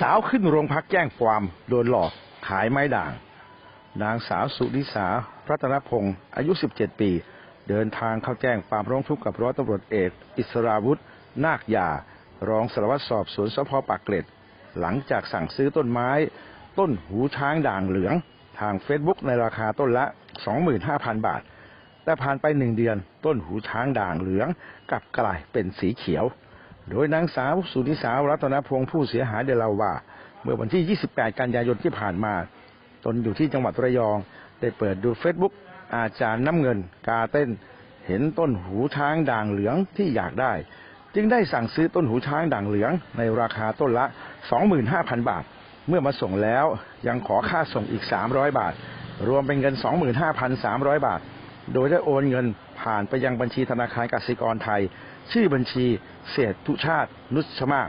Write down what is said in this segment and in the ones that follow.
สาวขึ้นโรงพักแจ้งความโดนหลอกขายไม้ด่าง นางสาวสุนิสารัตนพงศ์อายุ 17 ปี เดินทางเข้าแจ้งความร้องทุกข์กับร้อยตำรวจเอก อิสราวุธ นาคยา รองสารวัตรสอบสวนสพปากเกร็ด หลังจากสั่งซื้อต้นไม้ ต้นหูช้างด่างเหลือง ทางเฟซบุ๊กในราคาต้นละ 25,000 บาท แต่ผ่านไปหนึ่งเดือนต้นหูช้างด่างเหลืองกลับกลายเป็นสีเขียว โดยนางสาวสุนิสารัตนพงศ์ผู้เสียหายได้เล่าว่า เมื่อวันที่ 28 กันยายนที่ผ่านมา ตนอยู่ที่จังหวัดระยอง ได้เปิดดูเฟซบุ๊กอาจารย์น้ำเงิน กาเต้น เห็นต้นหูช้างด่างเหลืองที่อยากได้ จึงได้สั่งซื้อต้นหูช้างด่างเหลือง ในราคาต้นละ 25,000 บาท เมื่อมาส่งแล้วยังขอค่าส่งอีก 300 บาท รวมเป็นเงิน 25,300 บาท โดยได้โอนเงินผ่านไปยังบัญชีธนาคารกสิกรไทย ชื่อบัญชีเศรษฐุชาตินุชมาก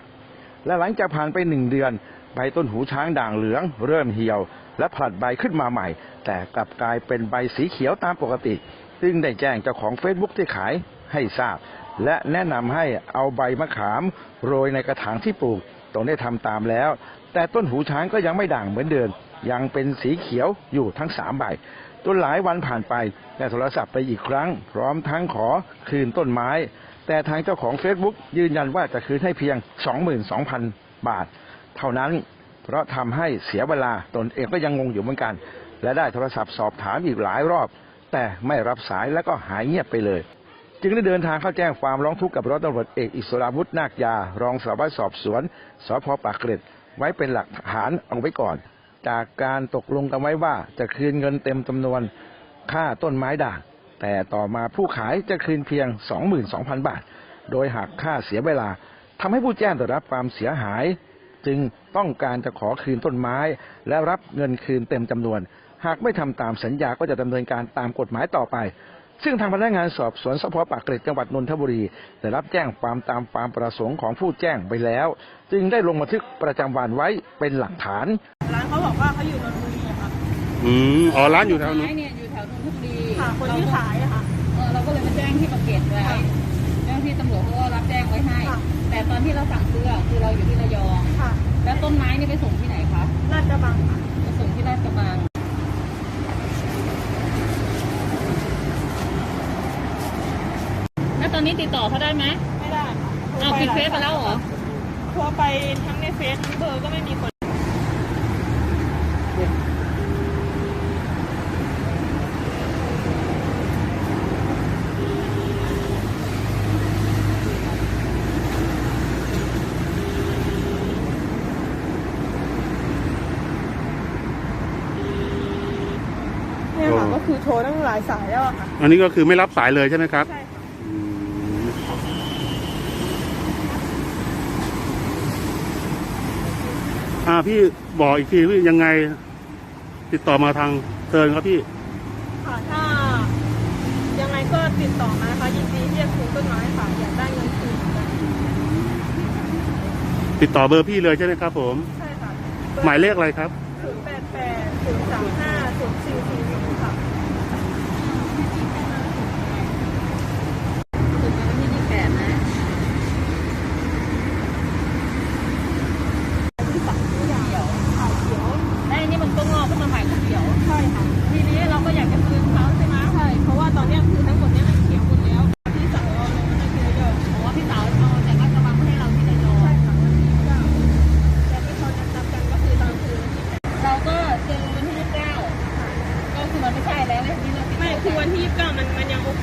และหลังจากผ่านไปหนึ่งเดือนใบต้นหูช้างด่างเหลือง เริ่มเหี่ยว และผลัดใบขึ้นมาใหม่ แต่กลับกลายเป็นใบสีเขียวตามปกติจึงได้แจ้งเจ้าของเฟซบุ๊กที่ขายให้ทราบ และแนะนำให้เอาใบมะขามโรยในกระถางที่ปลูกตนได้ทำตามแล้ว แต่ต้นหูช้างก็ยังไม่ด่างเหมือนเดิมยังเป็นสีเขียวอยู่ทั้งสามใบจนหลายวันผ่านไปได้โทรศัพท์ไปอีกครั้ง พร้อมทั้งขอคืนต้นไม้ แต่ทางเจ้าของ Facebook ยืนยันว่าจะคืนให้เพียง 22,000 บาท เท่านั้น เพราะทำให้เสียเวลาตนเองก็ยังงงอยู่เหมือนกัน และได้โทรศัพท์สอบถามอีกหลายรอบ แต่ไม่รับสายแล้วก็หายเงียบไปเลย จึงได้เดินทางเข้าแจ้งความร้องทุกข์กับร้อยตำรวจเอกอิสราวุธนาคยา รองสารวัตรสอบสวนสพปากเกร็ดไว้เป็นหลักฐานเอาไว้ก่อน จากการตกลงกันไว้ว่าจะคืนเงินเต็มจำนวนค่าต้นไม้ด่าง แต่ต่อมาผู้ขายจะคืนเพียง 22,000 บาท โดยหักค่าเสียเวลาทำให้ผู้แจ้งได้รับความเสียหาย จึงต้องการจะขอคืนต้นไม้ และรับเงินคืนเต็มจำนวน หากไม่ทำตามสัญญาก็จะดำเนินการตามกฎหมายต่อไปซึ่งทางพนักงานสอบสวนสพปากเกร็ดจังหวัดนนทบุรีได้รับแจ้งความตามความประสงค์ของผู้แจ้งไปแล้ว จึงได้ลงบันทึกประจำวันไว้เป็นหลักฐาน ร้านเขาบอกว่าเขาอยู่นนทบุรีอะค่ะอืมอ๋อร้านอยู่แถวนู้น ค่ะ คนที่ขายอะค่ะ เออเราก็เลยมาแจ้งที่ปากเกร็ดไว้ค่ะเจ้าหน้าที่ตำรวจเขาก็รับแจ้งไว้ให้ ค่ะ แต่ตอนที่เราสั่งซื้ออะคือเราอยู่ที่ระยอง ค่ะแล้วต้นไม้นี่ไปส่งที่ไหนคะลาดกระบังค่ะ ไปส่งที่ราชกระบังแล้วตอนนี้ติดต่อเขาได้ไหมไม่ได้ค่ะอ้าวปิดเฟซไปแล้วเหรอ โทรไปทั้งในเฟซทั้งเบอร์ก็ไม่มีคน โอ้ก็คือโทรตั้งหลายสายแล้วอะค่ะ อันนี้ก็คือไม่รับสายเลยใช่ไหมครับ ใช่ค่ะอืมอ่าพี่บอกอีกทีว่ายังไง ติดต่อมาทางเซิร์นครับพี่ ค่ะถ้ายังไงก็ติดต่อมานะคะยินดีที่จะคืนต้นไม้ค่ะอยากได้เงินคืนเหมือนกันติดต่อเบอร์พี่เลยใช่ไหมครับผม ใช่ค่ะหมายเลขอะไรครับ ศูนย์แปดแปดศูนย์สามห้าศูนย์สี่สี่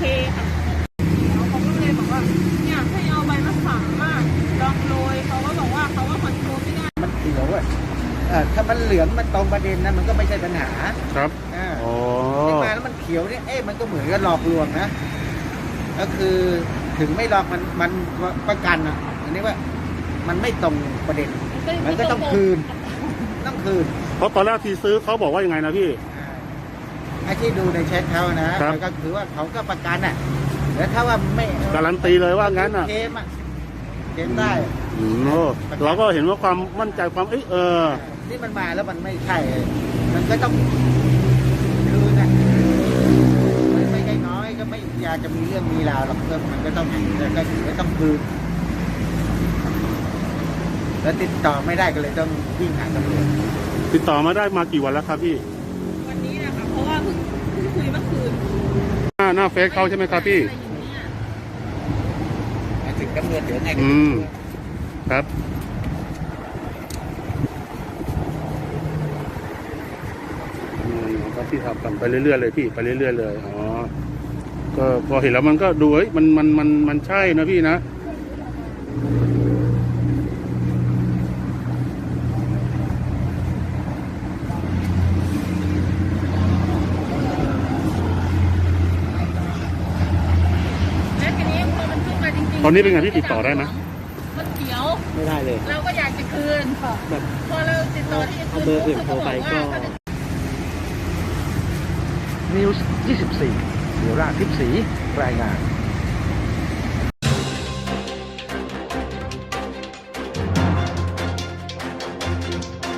เคค่ะเขาก็เลยบอกว่าเนี่ยให้เอาใบมะขามมากลองโรยเขาก็บอกว่าเขาว่าคอนโทรลไม่ได้ มันเขียวอะเอ่อถ้ามันเหลืองมันตรงประเด็นนะมันก็ไม่ใช่ปัญหาครับอ่าอ๋อที่มาแล้วมันเขียวเนี่ยเอ๊ะมันก็เหมือนกับหลอกลวงนะ ก็คือถึงไม่หลอกมันมันประกันอะอันนี้ว่ามันไม่ตรงประเด็น มันก็ต้องคืน ต้องคืน เพราะตอนแรกที่ซื้อเขาบอกว่ายังไงนะพี่อ่า ไอ้ที่ดูในแชทเขานะครับ มันก็คือว่าเขาก็ประกันอะแล้วถ้าว่าไม่การันตีเลยว่างั้นอะเคมอะเคมได้อืมโอ้เราก็เห็นว่าความมั่นใจความเอ้ยเออนี่มันมาแล้วมันไม่ใช่ มันก็ต้องคืนอะไม่ไม่ใช่น้อยก็ไม่อยากจะมีเรื่องมีราวหรอกเพิ่มมันก็ต้องแต่ก็ถือว่าต้องคืนแล้วติดต่อไม่ได้ก็เลยต้องวิ่งหาตำรวจติดต่อมาได้มากี่วันแล้วครับพี่ คุยเมื่อคืนหน้าหน้าเฟซเขาใช่ไหมครับพี่มาถึงตำรวจเดี๋ยวไงก็อืจะมครับอืมครับพี่ขับกันไปเรื่อยๆเลยพี่ไปเรื่อยๆเลยอ๋อก็พอเห็นแล้วมันก็ดูเฮ้ยมันมันมันมันใช่นะพี่นะ แล้วทีนี้พอมันขึ้นมาจริงๆตอนนี้เป็นไงพี่ติดต่อได้ไหม มันเขียว ไม่ได้เลย เราก็อยากจะคืน แบบ พอเราติดต่อที่จะคืนเอาเบอร์อื่นโทรไปก็ เขาจะ นิวส์24เดี๋ยวราชทิพย์ศรีรายงาน